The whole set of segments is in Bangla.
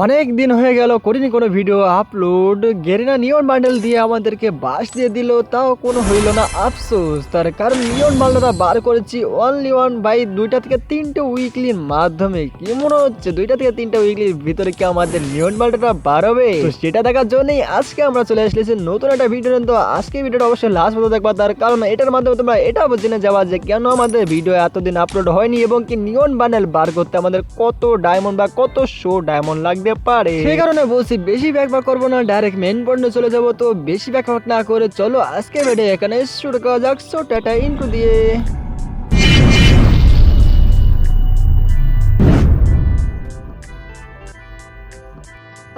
অনেক দিন হয়ে গেল, করিনি কোনো video upload Garena neon bundle দিয়ে আমাদেরকে বাস দিয়ে দিল, তাও কোনো হইল না, আফসোস। তার কারণ নিয়ন বান্ডেলটা বার করেছি অনলি ওয়ান বাই দুইটা থেকে তিনটে উইকলির মাধ্যমে। কি মনে হচ্ছে, দুইটা থেকে তিনটা উইকলির ভিতরে কি আমাদের নিয়ন বান্ডেলটা বার হবে? সেটা দেখার জন্যই আজকে আমরা চলে আসলেছি নতুন একটা ভিডিও। তো আজকে ভিডিওটা অবশ্যই লাস্ট পর্যন্ত দেখবা, তার কারণ এটার মাধ্যমে তোমরা এটা জেনে যাওয়া যে কেন আমাদের ভিডিও এতদিন আপলোড হয়নি এবং কি নিয়ন বান্ডেল বার করতে আমাদের কত ডায়মন্ড বা কত শো ডায়মন্ড লাগতে পারে সেই কারণে বলছি, বেশি ব্যাকবাক করব না ডাইরেক্ট মেন পয়েন্টে চলে যাব, তো বেশি ব্যাকবাক না করে, চলো আজকে ভিডিও এখানে শুরু করা যাক। সো টাটা ইন্টু দিয়ে।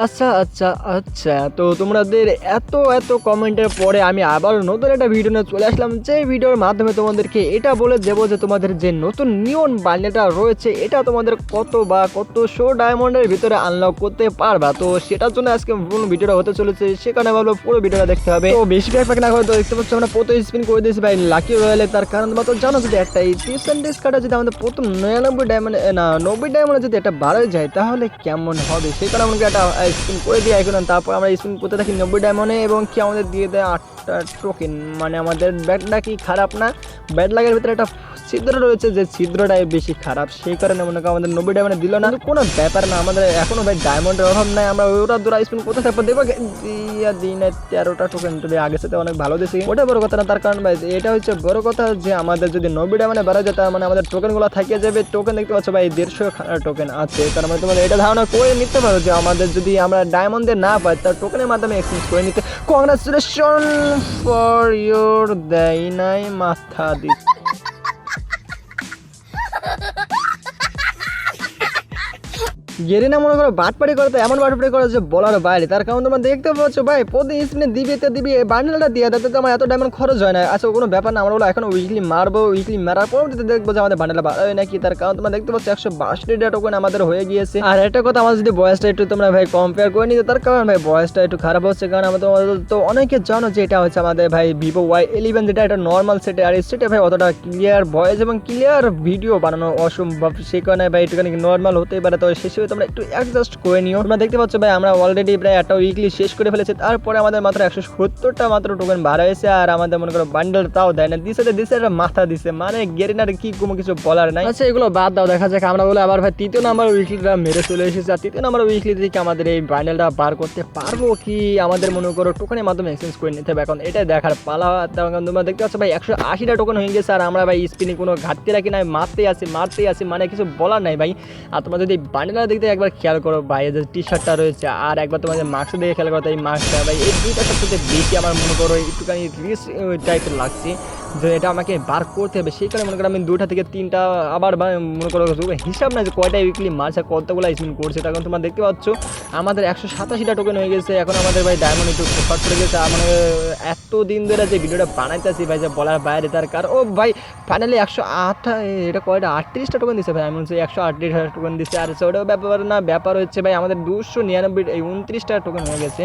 আচ্ছা আচ্ছা আচ্ছা। তো তোমাদের এত এত কমেন্টের পরে আমি আবার নতুন একটা ভিডিও নিয়ে চলে আসলাম। যে ভিডিওর মাধ্যমে তোমাদেরকে এটা বলে দেবো যে তোমাদের যে নতুন নিয়ন বান্ডেলটা রয়েছে, এটা তোমাদের কত বা কত শো ডায়মন্ডের ভিতরে আনলক করতে পারবা? তো সেটার জন্য আজকে পুরো ভিডিওটা হতে চলেছে, সেখানে ভাবলো পুরো ভিডিওটা দেখতে হবে। তো বেশি প্যাক না করে তো দেখতে পাচ্ছ, আমরা প্রথম স্পিন করে দিয়েছি ভাই লাকি রয়্যালে তার কারণ তোমরা তো জানো যদি একটা এই টিপস অ্যান্ড যদি আমাদের প্রথম নিরানব্বই ডায়মন্ড না, নব্বই ডায়মন্ডে যদি একটা বাড়ে যায়, তাহলে কেমন হবে? সেই কারণে আমাকে একটা স্পিন করে দিয়ে এখন তারপর আমরা স্পিন করতে থাকি নব্বই ডায়মন্ডে এবং কি আমাদের দিয়ে দেয় আটটা টোকেন। মানে আমাদের ব্যাটটা কি খারাপ না? ব্যাট লাগার ভিতরে একটা ছিদ্র রয়েছে যে ছিদ্রটাই বেশি খারাপ। সেই কারণে মনে করো আমাদের নব্বই ডায়মন্ডে দিল না। কোনো ব্যাপার না, আমাদের এখনও ভাই ডায়মন্ডের অভাব নাই। আমরা ওরা দুরা স্পিন করতে থাকব দেবো দিয়া দিন তেরোটা টোকেন তবে আগে সাথে অনেক ভালো দিয়েছি ওটা বড় কথা না, তার কারণ ভাই এটা হচ্ছে বড় কথা যে আমাদের যদি নব্বই ডায়মন্ডে বাড়া যায়, তার মানে আমাদের টোকেনগুলো থাকিয়ে যাবে। টোকেন দেখতে পাচ্ছ ভাই দেড়শো টোকেন আছে। তার মানে তোমাদের এটা ধারণা করে নিতে পারো যে আমাদের যদি আমরা ডায়মন্ডে না পাই, তার টোকেনের মাধ্যমে এক্সচেঞ্জ করে নিতে। কংগ্রাচুলেশন ফর ইউর দেয় নাই মাথা দিস গেরিনা মনে করো বাটপাড়ি করে, তো এমন বাটপাড়ি করে যে বলার বাইরে। তার কারণ তোমরা দেখতে পাচ্ছ, ভাই, প্রতি স্পিনে দিবি তো দিবি, এই বান্ডেলটা দিয়ে তাতে তো আমার এত ডায়মন্ড খরচ হয় না। আচ্ছা কোনো ব্যাপার না, আমরা বলো এখন উইকলি মারবো উইকলি মারার পরবর্তীতে দেখব যে আমাদের বান্ডেলটা বাড়াবে নাকি। তার কারণ তোমরা দেখতে পাচ্ছ, একশো বাষট্টি টোকেন আমাদের হয়ে গিয়েছে। আর একটা কথা, আমার যদি বয়সটা একটু তোমরা, ভাই কম্পেয়ার করে নিতে, তার কারণ, ভাই, বয়সটা একটু খারাপ হচ্ছে, কারণ আমাদের তো অনেকে জানো যে এটা হচ্ছে আমাদের, ভাই ভিভো ওয়াই ইলেভেন যেটা একটা নর্মাল সেটে আর সেটা ভাই, অতটা ক্লিয়ার ভয়েস এবং ক্লিয়ার ভিডিও বানানো অসম্ভব। সেই কারণে, ভাই, একটুখানি নর্মাল হতেই পারে তো শেষে তোমরা একটু অ্যাডজাস্ট করে নিও। তোমরা দেখতে পাচ্ছ ভাই, আমরা অলরেডি প্রায় একটা উইকলি শেষ করে ফেলেছি। তারপরে আমাদের মাত্র একশো সত্তরটা মাত্র টোকেন বার হয়েছে, আর আমাদের মনে করো বান্ডেল তাও দেয় না। দিছে দিছে একটা মাথা দিছে। মানে গেরিনার কি কোনো কিছু বলার নাই। আচ্ছা এগুলো বাদ দাও, দেখা যাক। আমরা বলে আবার ভাই, তৃতীয় নাম্বার উইকলিটা মেরে চলে এসেছে। আর তৃতীয় নাম্বার উইকলি থেকে আমাদের এই বান্ডেলটা বার করতে পারব কি? আমাদের মনে করো টোকেনের মাধ্যমে এক্সচেঞ্জ করে নিতে হবে এখন। এটা দেখার পালা। তোমরা দেখতে পাচ্ছ ভাই, একশো আশিটা টোকেন হয়ে গেছে। আর আমরা ভাই স্পিনে কোনো ঘাটতি রাখি নাই। মারতেই আছি মারতেই আছি। মানে কিছু বলার নাই ভাই। আর তোমরা যদি বান্ডেলটা দেখতে একবার খেয়াল করো ভাই যে টি শার্টটা রয়েছে, আর একবার তোমাদের মাস্ক দেখে খেয়াল করো, তাই মাস্কটা ভাই, এই দুইটা সবচেয়ে বেশি আমার মনে করো একটুখানি রিস্ক টাইপের লাগছে। যে এটা আমাকে বার করতে হবে, সেই কারণে মনে করো আমি দুটা থেকে তিনটা আবার মনে করো হিসাব না যে কয়টা উইকলি মারছে কতগুলো স্পিন করছে। তখন তোমরা দেখতে পাচ্ছ, আমাদের একশো সাতাশিটা টোকেন হয়ে গেছে। এখন আমাদের ভাই ডায়মন্ড একটু শর্ট পড়ে গেছে। আর মানে এত দিন ধরে যে ভিডিওটা বানাইতেছি ভাই, যে বলার বাইরে তার কারণ ও ভাই ফাইনালি একশো আট এটা কয়টা? আটত্রিশটা টোকেন দিছে ভাই, আমি বলছি একশো আটত্রিশ টোকেন দিচ্ছে আর ওটাও ব্যাপার না, ব্যাপার হচ্ছে ভাই, আমাদের দুশো নিরানব্বই, এই উনত্রিশটা টোকেন হয়ে গেছে।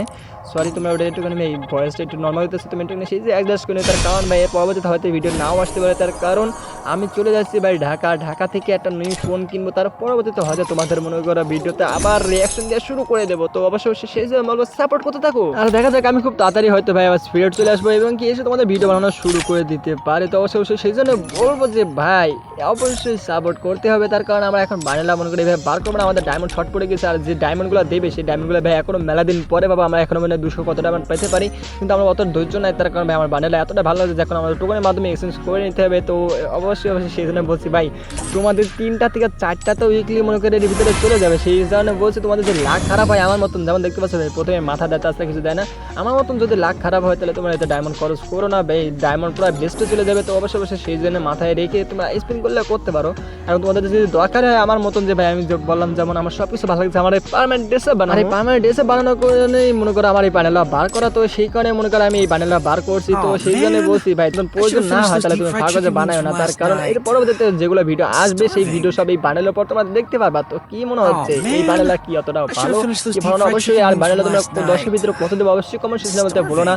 সরি তোমরা ওটা একটুখানি এই ভয়েসটা একটু নর্মাল হতেছে তুমি একটু সেই যে অ্যাডজাস্ট করে তার কারণ ভাই, এর পরবর্তীতে হয়তো ভিডিও নাও আসতে পারে তার কারণ আমি চলে যাচ্ছি ভাই ঢাকা। ঢাকা থেকে একটা নিউ ফোন কিনবো, তার পরবর্তীতে হয়তো তোমাদের মনে করো ভিডিওতে আবার রিয়াকশন দেওয়া শুরু করে দেবো। তো অবশ্যই সেই জন্য বলব সাপোর্ট করতে থাকো। আর দেখা যাক, আমি খুব তাড়াতাড়ি হয়তো ভাই আবার স্পিরিট চলে আসব এবং কি এসে তোমাদের ভিডিও বানানো শুরু করে দিতে পারে। তো অবশ্যই সেই জন্য বলব যে ভাই, অবশ্যই সাপোর্ট করতে হবে। তার কারণ আমরা এখন বানালাম, মনে করি ভাই বার করব না, আমাদের ডায়মন্ড শর্ট পড়ে গেছে। আর যে ডায়মন্ডগুলো দেবে, সেই ডায়মন্ডগুলো ভাই এখনও মেলা দিন পরে বাবা আমরা এখনও মানে দুশো কত ডায়মন্ড পেতে পারি। কিন্তু আমরা অত ধৈর্য নাই, তার কারণ ভাই আমার বানালে এতটা ভালো লাগে যখন আমাদের টোকেনের মাধ্যমে এক্সচেঞ্জ করে নিতে হবে। তো অবশ্যই অবশ্যই সেই জন্য বলছি ভাই তোমাদের তিনটা থেকে চারটা তো উইকলি মনে করে এর ভিতরে চলে যাবে। সেই কারণে বলছি তোমাদের যে লাখ খারাপ হয় আমার মতন যেমন দেখতে পাচ্ছ প্রথমে মাথা দেয় তাছাড়া কিছু দেয় না। আমার মতন যদি লাখ খারাপ হয় তাহলে তোমরা এতে ডায়মন্ড খরচ করো না ভাই। ডায়মন্ড পুরো বেস্টে চলে যাবে। তো অবশ্যই অবশ্যই সেই জন্য মাথায় রেখে তোমরা স্পিন করলে করতে পারো। এবং তোমাদের যদি দরকার হয় আমার মতন যে ভাই আমি বললাম যেমন আমার সব কিছু ভালো লাগছে আমার এই পার্মানেন্ট ড্রেসে বানানো। পার্মানেন্ট ড্রেসে বানানোর কারণেই মনে করো আমার এই প্যানেলটা বার করা। তো সেই কারণে মনে করো আমি এই প্যানেলটা বার করছি। তো সেই জন্য বলছি ভাই তুমি না হয় তাহলে তুমি বানায় না তার কারণ এর পরবর্তীতে যেগুলো ভিডিও আসবে সেই ভিডিও সব এই পর তোমরা দেখতে পারবা। তো কি মনে হচ্ছে? এই কি অতটা ভালো? কি ভালো অবশ্যই আর তোমরা দশের ভিতরে কত দেবো। অবশ্যই কমেন্ট সেকশনে বলতে ভুলো না।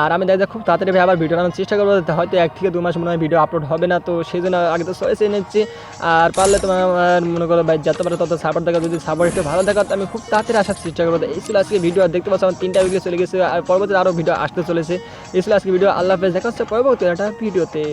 আর আমি দেখা খুব তাড়াতাড়ি ভাই আবার ভিডিও আনার চেষ্টা করব। হয়তো এক থেকে দু মাস মনে হয় ভিডিও আপলোড হবে না তো সেই জন্য আগে তো সয়েসে নিচ্ছি। আর পারলে তোমার মনে করো ভাই যত পারে তত সাপোর্ট দেখা যদি সাপোর্ট একটু ভালো তো আমি খুব তাড়াতাড়ি আসার চেষ্টা করব। এই ছিল আজকে ভিডিও আর দেখতে পাচ্ছ আমার তিনটা ভিডিও চলে গেছে। আর পরবর্তীতে আরও ভিডিও আসতে চলেছে। এই ছিল আজকে ভিডিও আল্লাহ হাফেজ। দেখা হচ্ছে পরবর্তী একটা ভিডিওতে।